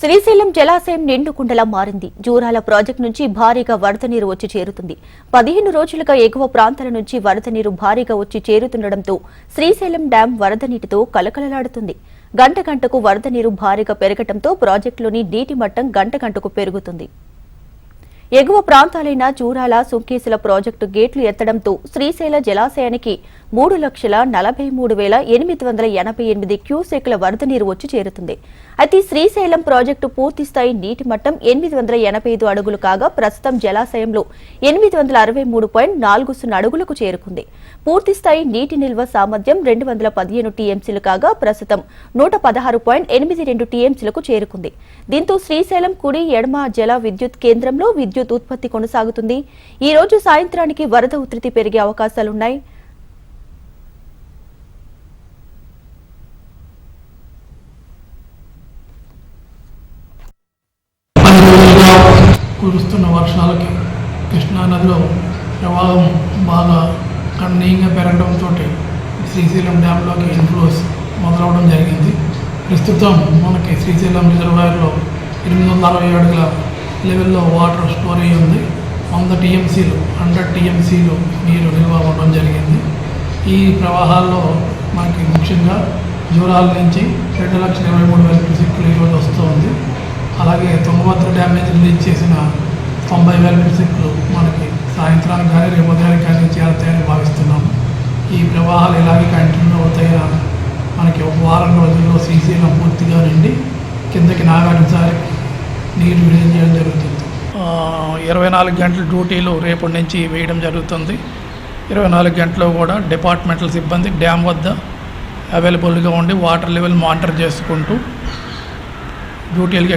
శ్రీశైలం జలాశయం నిండుకుండలా మారింది. జూరాల ప్రాజెక్టు నుంచి భారీగా వరద నీరు వచ్చి చేరుతుంది. పదిహేను రోజులుగా ఎగువ ప్రాంతాల నుంచి వరద నీరు భారీగా వచ్చి చేరుతుండటంతో శ్రీశైలం డ్యాం వరద నీటితో కలకలలాడుతుంది. గంట గంటకు వరద నీరు భారీగా పెరగటంతో ప్రాజెక్టులోని నీటి మట్టం గంట గంటకు పెరుగుతుంది. ఎగువ ప్రాంతాలైన చూరాల సుంకేసుల ప్రాజెక్టు గేట్లు ఎత్తడంతో శ్రీశైల జలాశయానికి మూడు లక్షల నలభై మూడు వేల ఎనిమిది వందల ఎనభై ఎనిమిది క్యూసెక్ల వరద నీరు వచ్చి చేరుతుంది. అయితే శ్రీశైలం ప్రాజెక్టు పూర్తి స్థాయి నీటి మట్టం ఎనిమిది వందల ఎనభై ఐదు అడుగులు కాగా ప్రస్తుతం జలాశయంలో ఎనిమిది వందల అరవై మూడు పాయింట్ నాలుగు సున్నా అడుగులకు చేరుకుంది. పూర్తి స్థాయి నీటి నిల్వ సామర్థ్యం రెండు వందల పదిహేను టీఎంసీలు కాగా ప్రస్తుతం నూట పదహారు పాయింట్ ఎనిమిది రెండు టీఎంసీలకు చేరుకుంది. దీంతో శ్రీశైలం కుడి ఎడమ జల విద్యుత్ కేంద్రంలో విద్యుత్ విద్యుత్ ఉత్పత్తి కొనసాగుతుంది. ఈ రోజు సాయంత్రానికి వరద ఉధృతి పెరిగే అవకాశాలున్నాయి. కురుస్తున్న వర్షాలకి కృష్ణానదిలో ప్రవాహం బాగా గణనీయంగా పెరగడంతో శ్రీశైలం డ్యాంలోకి ఇన్ఫ్లోస్ మొదలవడం జరిగింది. ప్రస్తుతం మనకి శ్రీశైలం రిజర్వాయర్లో ఎనిమిది వందల అరవై అడుగుల లెవెల్లో వాటర్ స్టోరేజ్ ఉంది. వంద టీఎంసీలు హండ్రెడ్ టీఎంసీలు నీరు నిల్వ అవ్వడం జరిగింది. ఈ ప్రవాహాల్లో మనకి ముఖ్యంగా జూరాల నుంచి రెండు లక్షల ఇరవై మూడు వేల క్యూసెక్లు ఈరోజు ఉంది. అలాగే తుంగభద్ర డ్యామేజ్ రిలీజ్ చేసిన తొంభై వేల క్యూసెక్లు మనకి సాయంత్రానికి కానీ రేపు ఉదయానికి కానీ చేరతాయని భావిస్తున్నాము ఈ ప్రవాహాలు ఇలాగే కంటిన్యూ అవుతాయని మనకి ఒక వారం రోజుల్లో శ్రీశైలం పూర్తిగా నిండి కిందకి నాగార్జునసారి నీరు విడుదల చేయడం జరుగుతుంది ఇరవై నాలుగు గంటల డ్యూటీలు రేపటి నుంచి వేయడం జరుగుతుంది. ఇరవై నాలుగు గంటలు కూడా డిపార్ట్మెంటల్ సిబ్బంది డ్యామ్ వద్ద అవైలబుల్గా ఉండి వాటర్ లెవెల్ మానిటర్ చేసుకుంటూ డ్యూటీలకి